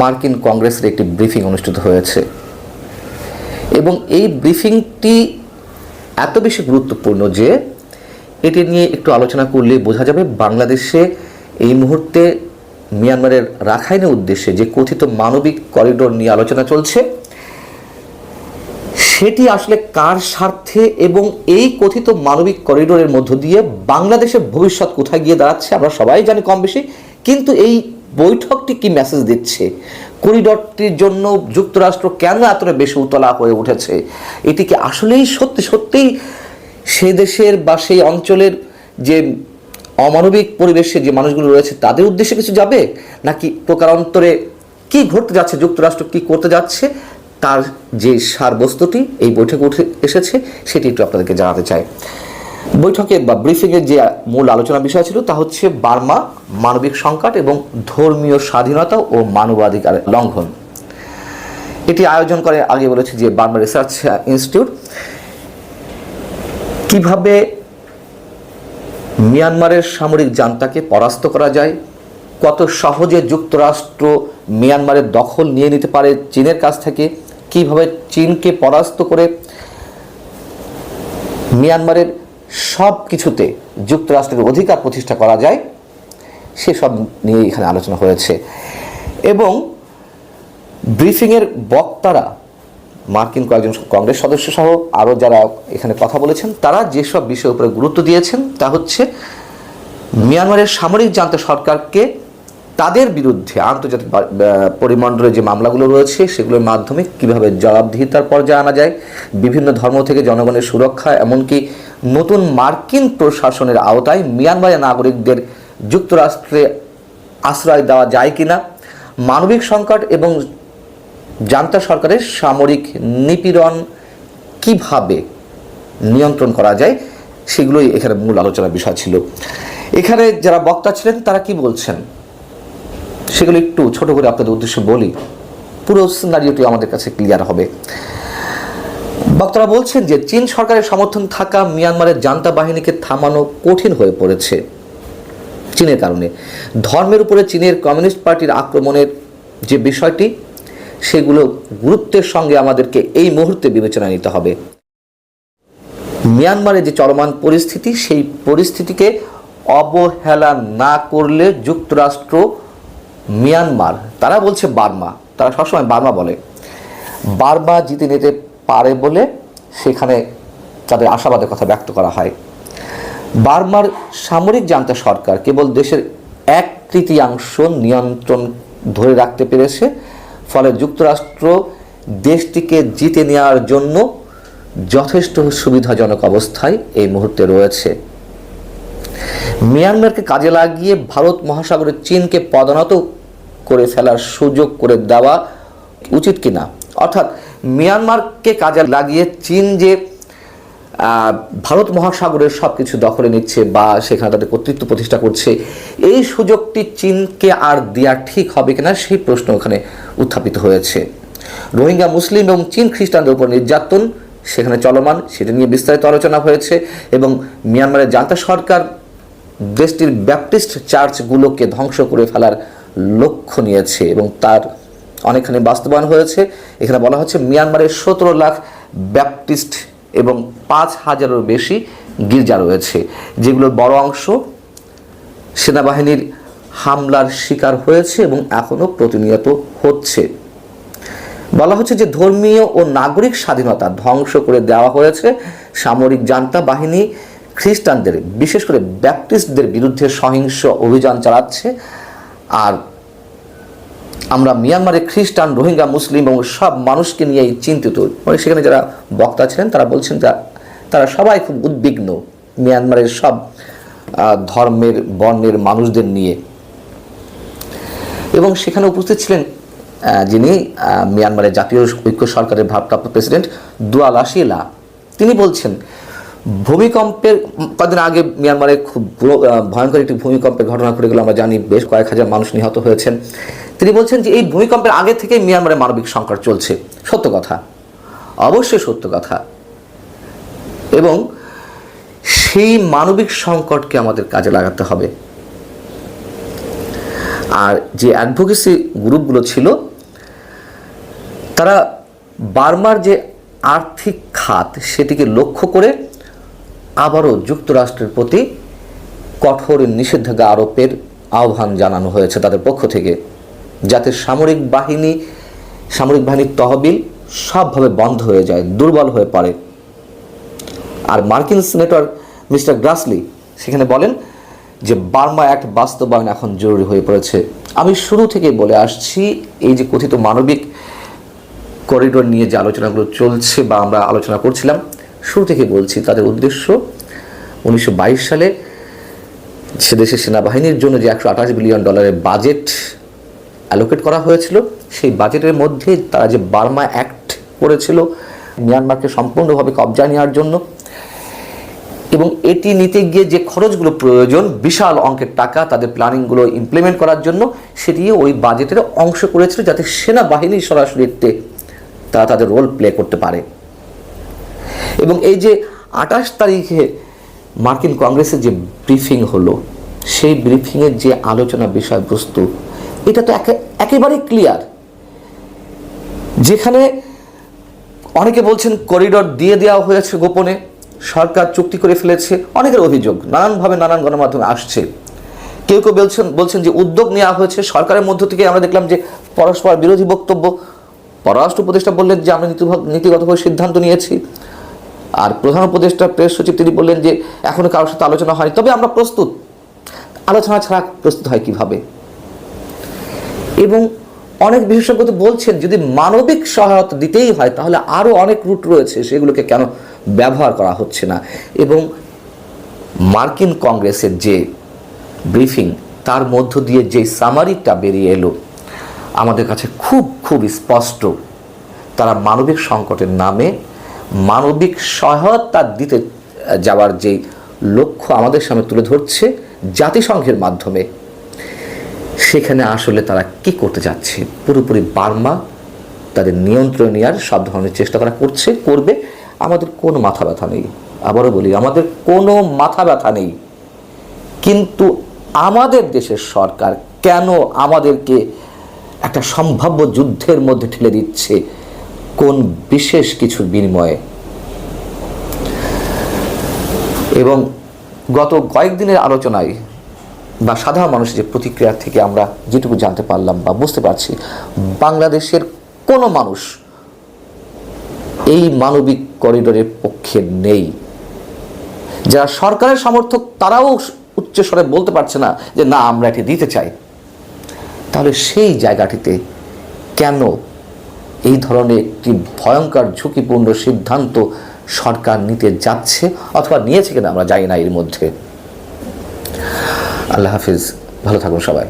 মার্কিন কংগ্রেসের একটি ব্রিফিং অনুষ্ঠিত হয়েছে। এবং এই ব্রিফিংটি এত বেশি গুরুত্বপূর্ণ যে এটি নিয়ে একটু আলোচনা করলে বোঝা যাবে বাংলাদেশে এই মুহূর্তে মিয়ানমারের রাখাইনের উদ্দেশ্যে যে কথিত মানবিক করিডোর নিয়ে আলোচনা চলছে, সেটি আসলে কার স্বার্থে এবং এই কথিত মানবিক করিডোরের মধ্য দিয়ে বাংলাদেশের ভবিষ্যৎ কোথায় গিয়ে দাঁড়াচ্ছে আমরা সবাই জানি কম বেশি কিন্তু এই বৈঠকটি কি মেসেজ দিচ্ছে? করিডরটির জন্য যুক্তরাষ্ট্র কেন এতটা বেশি উতলা হয়ে উঠেছে? এটি কি আসলেই সত্যি সত্যিই সে দেশের বা সেই অঞ্চলের যে অমানবিক পরিবেশে যে মানুষগুলো রয়েছে, তাদের উদ্দেশ্যে কিছু যাবে? নাকি প্রকারান্তরে কি ঘটতে যাচ্ছে, যুক্তরাষ্ট্র কি করতে যাচ্ছে? তার যে সারবস্তুটি এই বৈঠকে উঠে এসেছে, সেটি একটু আপনাদেরকে জানাতে চাই। বৈঠকে বা ব্রিফিংয়ের যে মূল আলোচনা বিষয় ছিল তা হচ্ছে বার্মা, মানবিক সংকট এবং ধর্মীয় স্বাধীনতা ও মানবাধিকার লঙ্ঘন। এটি আয়োজন করে আগে বলেছে যে বার্মা রিসার্চ ইনস্টিটিউট কীভাবে মিয়ানমারের সামরিক জান্তাকে পরাস্ত করা যায়, কত সহজে যুক্তরাষ্ট্র মিয়ানমারের দখল নিয়ে নিতে পারে চীনের কাছ থেকে, কীভাবে চীনকে পরাস্ত করে মিয়ানমারের সব কিছুতে যুক্তরাষ্ট্রের অধিকার প্রতিষ্ঠা করা যায়, সেসব নিয়ে এখানে আলোচনা হয়েছে। এবং ব্রিফিংয়ের বক্তারা, মার্কিন কয়েকজন কংগ্রেস সদস্য সহ আরও যারা এখানে কথা বলেছেন, তারা যেসব বিষয়ের উপরে গুরুত্ব দিয়েছেন, তা হচ্ছে, মিয়ানমারের সামরিক জান্ত সরকারকে তাদের বিরুদ্ধে আন্তর্জাতিক পরিমণ্ডলে যে মামলাগুলো রয়েছে, সেগুলোর মাধ্যমে কীভাবে জবাবদিহিতার পর্যায়ে আনা যায়, বিভিন্ন ধর্ম থেকে জনগণের সুরক্ষা, এমনকি নতুন মার্কিন প্রশাসনের আওতায় মিয়ানমারের নাগরিকদের যুক্তরাষ্ট্রে আশ্রয় দেওয়া যায় কিনা, মানবিক সংকট এবং জান্তা সরকারের সামরিক নিপীড়ন কীভাবে নিয়ন্ত্রণ করা যায়, সেগুলোই এখানে মূল আলোচনার বিষয় ছিল। এখানে যারা বক্তা ছিলেন, তারা কি বলছেন? সেগুলো একটু ছোট করে আপনাদের উদ্দেশ্যে বলি। পুরো সিনারিওটি আমাদের কাছে ক্লিয়ার হবে। বক্তারা বলছেন যে, চীন সরকারের সমর্থন থাকা মিয়ানমারের জান্তা বাহিনীকে থামানো কঠিন হয়ে পড়েছে। চীনের কারণে। ধর্মের উপরে চীনের কমিউনিস্ট পার্টির আক্রমণের যে বিষয়টি, সেগুলো গুরুত্বের সঙ্গে আমাদেরকে এই মুহূর্তে বিবেচনায় নিতে হবে। মিয়ানমারে যে চলমান পরিস্থিতি, সেই পরিস্থিতিকে অবহেলা না করলে যুক্তরাষ্ট্র মিয়ানমার, তারা বলছে বার্মা, তারা সবসময় বার্মা বলে। বার্মা জিতে নিতে পারে বলে সেখানে তাদের আশাবাদের কথা ব্যক্ত করা হয়। বার্মার সামরিক জান্তা সরকার কেবল দেশের এক তৃতীয়াংশ নিয়ন্ত্রণ ধরে রাখতে পেরেছে, ফলে যুক্তরাষ্ট্র দেশটিকে জিতে নেওয়ার জন্য যথেষ্ট সুবিধাজনক অবস্থায় এই মুহূর্তে রয়েছে। মিয়ানমারকে কাজে লাগিয়ে ভারত মহাসাগরে চীনকে পদানত করে ফেলার সুযোগ করে দেওয়া উচিত কিনা? অর্থাৎ মিয়ানমারকে কাজে লাগিয়ে চীন যে ভারত মহাসাগরের সব কিছু দখলে নিচ্ছে বা সেখানে তাদের কর্তৃত্ব প্রতিষ্ঠা করছে, এই সুযোগটি চীনকে আর দেওয়া ঠিক হবে কিনা সেই প্রশ্ন ওখানে উত্থাপিত হয়েছে। রোহিঙ্গা, মুসলিম এবং চীন খ্রিস্টানদের উপর নির্যাতন সেখানে চলমান, সেটা নিয়ে বিস্তারিত আলোচনা হয়েছে এবং মিয়ানমারের জান্তা সরকার দেশটির ব্যাপটিস্ট চার্চগুলোকে ধ্বংস করে ফেলার লক্ষ্য নিয়েছে এবং তার অনেকখানি বাস্তবায়ন হয়েছে। এখানে বলা হচ্ছে মিয়ানমারের সতেরো লাখ ব্যাপটিস্ট এবং পাঁচ হাজারেরও বেশি গির্জা রয়েছে যেগুলোর বড় অংশ সেনাবাহিনীর হামলার শিকার হয়েছে এবং এখনও প্রতিনিয়ত হচ্ছে। বলা হচ্ছে যে ধর্মীয় ও নাগরিক স্বাধীনতা ধ্বংস করে দেওয়া হয়েছে। সামরিক জান্তা বাহিনী খ্রিস্টানদের, বিশেষ করে ব্যাপটিস্টদের বিরুদ্ধে সহিংস অভিযান চালাচ্ছে। আর আমরা মিয়ানমারে খ্রিস্টান, রোহিঙ্গা, মুসলিম এবং সব মানুষকে নিয়েই চিন্তিত। মানে সেখানে যারা বক্তা ছিলেন, তারা বলছেন যে তারা সবাই খুব উদ্বিগ্ন মিয়ানমারের সব ধর্মের, বর্ণের মানুষদের নিয়ে। এবং সেখানে উপস্থিত ছিলেন যিনি মিয়ানমারের জাতীয় ঐক্য সরকারের ভারপ্রাপ্ত প্রেসিডেন্ট দুয়াল আশিলা তিনি বলছেন ভূমিকম্পের কদিন আগে মিয়ানমারে খুব ভয়ঙ্কর একটি ভূমিকম্পের ঘটনা ঘটে গেল, আমরা জানি বেশ কয়েক হাজার মানুষ নিহত হয়েছেন। তিনি বলছেন যে এই ভূমিকম্পের আগে থেকে মিয়ানমারে মানবিক সংকট চলছে। সত্য কথা। অবশ্যই সত্য কথা। এবং সেই মানবিক সংকটকে আমাদের কাজে লাগাতে হবে। আর যে অ্যাডভোকেসি গ্রুপগুলো ছিল, তারা বার্মার যে আর্থিক খাত, সেটিকে লক্ষ্য করে আবারও যুক্তরাষ্ট্রের প্রতি কঠোর নিষেধাজ্ঞা আরোপের আহ্বান জানানো হয়েছে তাদের পক্ষ থেকে। যাতে সামরিক বাহিনী, সামরিক বাহিনীর তহবিল সবভাবে বন্ধ হয়ে যায়, দুর্বল হয়ে পড়ে। আর মার্কিন সিনেটর মিস্টার গ্রাসলি সেখানে বলেন যে, বার্মা অ্যাক্ট বাস্তবায়ন এখন জরুরি হয়ে পড়েছে। আমি শুরু থেকেই বলে আসছি, এই যে কথিত মানবিক করিডোর নিয়ে যে আলোচনাগুলো চলছে বা আমরা আলোচনা করছিলাম শুরু থেকে বলছি, তাদের উদ্দেশ্য, উনিশশো বাইশ সালে সে দেশের সেনাবাহিনীর জন্য যে একশো আঠাশ বিলিয়ন ডলারের বাজেট অ্যালোকেট করা হয়েছিল, সেই বাজেটের মধ্যে তারা যে বার্মা অ্যাক্ট করেছিল, মিয়ানমারকে সম্পূর্ণভাবে কবজা নেওয়ার জন্য, এবং এটি নিতে গিয়ে যে খরচগুলো প্রয়োজন, বিশাল অঙ্কের টাকা তাদের প্ল্যানিংগুলো ইমপ্লিমেন্ট করার জন্য, সেটি ওই বাজেটের অংশ করেছিল যাতে সেনাবাহিনী সরাসরি তারা তাদের রোল প্লে করতে পারে। এবং এই যে আঠাশ তারিখে মার্কিন কংগ্রেসের যে ব্রিফিং হলো, সেই ব্রিফিংয়ের যে আলোচনা বিষয়বস্তু এটা তো একে- একেবারেই ক্লিয়ার। যেখানে অনেকে বলছেন করিডর দিয়ে দেওয়া হয়েছে গোপনে, সরকার চুক্তি করে ফেলেছে, অনেকের অভিযোগ, নানানভাবে নানান গণমাধ্যমে আসছে। কেউ কেউ বলছেন বলছেন যে উদ্যোগ নেওয়া হয়েছে, সরকারের মধ্য থেকে আমরা দেখলাম যে পরস্পর বিরোধী বক্তব্য, পররাষ্ট্র উপদেষ্টা বললেন যে আমরা নীতিগতভাবে সিদ্ধান্ত নিয়েছি। আর প্রধান উপদেষ্টা প্রেস সচিব তিনি বললেন যে এখনও কারোর সাথে আলোচনা হয়নি। তবে আমরা প্রস্তুত। আলোচনা ছাড়া প্রস্তুত হয় কীভাবে? এবং অনেক বিশেষজ্ঞ তো বলছেন, যদি মানবিক সহায়তা দিতেই হয়, তাহলে আরও অনেক রুট রয়েছে, সেগুলোকে কেন ব্যবহার করা হচ্ছে না? এবং মার্কিন কংগ্রেসের যে ব্রিফিং, তার মধ্য দিয়ে যে সামারিটা বেরিয়ে এলো, আমাদের কাছে খুব খুব স্পষ্ট। তারা মানবিক সংকটের নামে মানবিক সহায়তা দিতে যাওয়ার যে লক্ষ্য আমাদের সামনে তুলে ধরছে জাতিসংঘের মাধ্যমে, সেখানে আসলে তারা কি করতে যাচ্ছে? পুরোপুরি বার্মা তাদের নিয়ন্ত্রণ নেওয়ার সব ধরনের চেষ্টা করা করছে, করবে। আমাদের কোনো মাথা ব্যথা নেই। আবারও বলি, আমাদের কোনো মাথা ব্যথা নেই। কিন্তু আমাদের দেশের সরকার কেন আমাদেরকে একটা সম্ভাব্য যুদ্ধের মধ্যে ঠেলে দিচ্ছে? কোন বিশেষ কিছুর বিনিময়ে? এবং গত কয়েকদিনের আলোচনায় বা সাধারণ মানুষের যে প্রতিক্রিয়া থেকে আমরা যেটুকু জানতে পারলাম বা বুঝতে পারছি, বাংলাদেশের কোনো মানুষ এই মানবিক করিডোরের পক্ষে নেই। যারা সরকারের সমর্থক তারাও উচ্চস্বরে বলতে পারছে না যে, না, আমরা এটি দিতে চাই। তাহলে সেই জায়গাটিতে কেন এই ধরনের একটি ভয়ঙ্কর ঝুঁকিপূর্ণ সিদ্ধান্ত সরকার নিতে যাচ্ছে অথবা নিয়েছে কিনা আমরা জানি না এর মধ্যে। আল্লাহ হাফিজ, ভালো থাকুন সবাই।